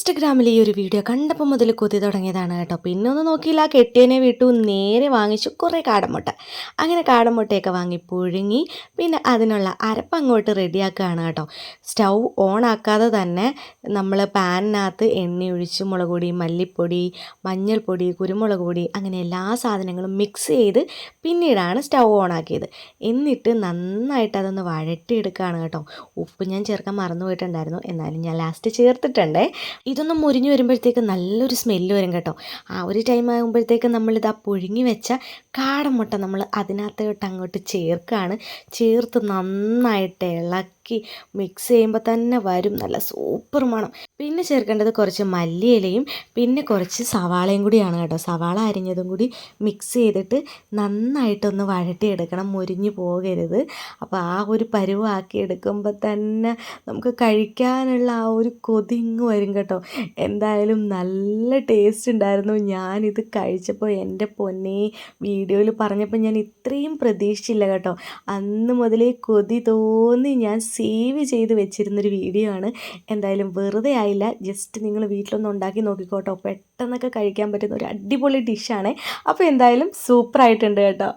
ഇൻസ്റ്റഗ്രാമിൽ ഈ ഒരു വീഡിയോ കണ്ടപ്പോൾ മുതൽ കൊതി തുടങ്ങിയതാണ് കേട്ടോ. പിന്നെ ഒന്നും നോക്കിയില്ല കെട്ടിയനെ വിട്ടു നേരെ വാങ്ങിച്ചു കുറേ കാടമുട്ട. അങ്ങനെ കാടമുട്ടയൊക്കെ വാങ്ങി പുഴുങ്ങി പിന്നെ അതിനുള്ള അരപ്പ് അങ്ങോട്ട് റെഡിയാക്കുകയാണ് കേട്ടോ. സ്റ്റൗ ഓൺ ആക്കാതെ തന്നെ നമ്മൾ പാനിനകത്ത് എണ്ണ ഒഴിച്ച് മുളക് പൊടി മല്ലിപ്പൊടി മഞ്ഞൾപ്പൊടി കുരുമുളക് പൊടി അങ്ങനെ എല്ലാ സാധനങ്ങളും മിക്സ് ചെയ്ത് പിന്നീടാണ് സ്റ്റൗ ഓൺ ആക്കിയത് എന്നിട്ട് നന്നായിട്ട് അതൊന്ന് വഴട്ടിയെടുക്കുകയാണ് കേട്ടോ. ഉപ്പ് ഞാൻ ചേർക്കാൻ മറന്നു പോയിട്ടുണ്ടായിരുന്നു എന്നാലും ഞാൻ ലാസ്റ്റ് ചേർത്തിട്ടുണ്ടേ. ഇതൊന്ന് മുരിഞ്ഞ് വരുമ്പോഴത്തേക്ക് നല്ലൊരു സ്മെല്ല് വരും കേട്ടോ. ആ ഒരു ടൈം ആകുമ്പോഴത്തേക്ക് നമ്മളിത് ആ പുഴുങ്ങി വെച്ച കാടമുട്ട നമ്മൾ അതിനകത്തോട്ട് അങ്ങോട്ട് ചേർക്കുകയാണ് ചേർത്ത് നന്നായിട്ട് ഇളക്കി മിക്സ് ചെയ്യുമ്പോൾ തന്നെ വരും. നല്ല സൂപ്പർ മണം. പിന്നെ ചേർക്കേണ്ടത് കുറച്ച് മല്ലിയിലയും പിന്നെ കുറച്ച് സവാളയും കൂടിയാണ് കേട്ടോ. സവാള അരിഞ്ഞതും കൂടി മിക്സ് ചെയ്തിട്ട് നന്നായിട്ടൊന്ന് വഴട്ടിയെടുക്കണം മുരിഞ്ഞു പോകരുത്. അപ്പോൾ ആ ഒരു പരുവാക്കി എടുക്കുമ്പോൾ തന്നെ നമുക്ക് കഴിക്കാനുള്ള ആ ഒരു കൊതിങ്ങ് വരും വരും കേട്ടോ. എന്തായാലും നല്ല ടേസ്റ്റ് ഉണ്ടായിരുന്നു. ഞാനിത് കഴിച്ചപ്പോൾ എന്റെ പൊന്നെ വീഡിയോയിൽ പറഞ്ഞപ്പോൾ ഞാൻ ഇത്രയും പ്രതീക്ഷിച്ചില്ല കേട്ടോ. അന്ന് മുതലേ കൊതി തോന്നി ഞാൻ സേവ് ചെയ്ത് വെച്ചിരുന്നൊരു വീഡിയോ ആണ്. എന്തായാലും വെറുതെ ആയില്ല. ജസ്റ്റ് നിങ്ങൾ വീട്ടിലൊന്ന് ഉണ്ടാക്കി നോക്കിക്കോട്ടോ. പെട്ടെന്നൊക്കെ കഴിക്കാൻ പറ്റുന്ന ഒരു അടിപൊളി ഡിഷാണ് അപ്പോൾ എന്തായാലും സൂപ്പറായിട്ടുണ്ട് കേട്ടോ.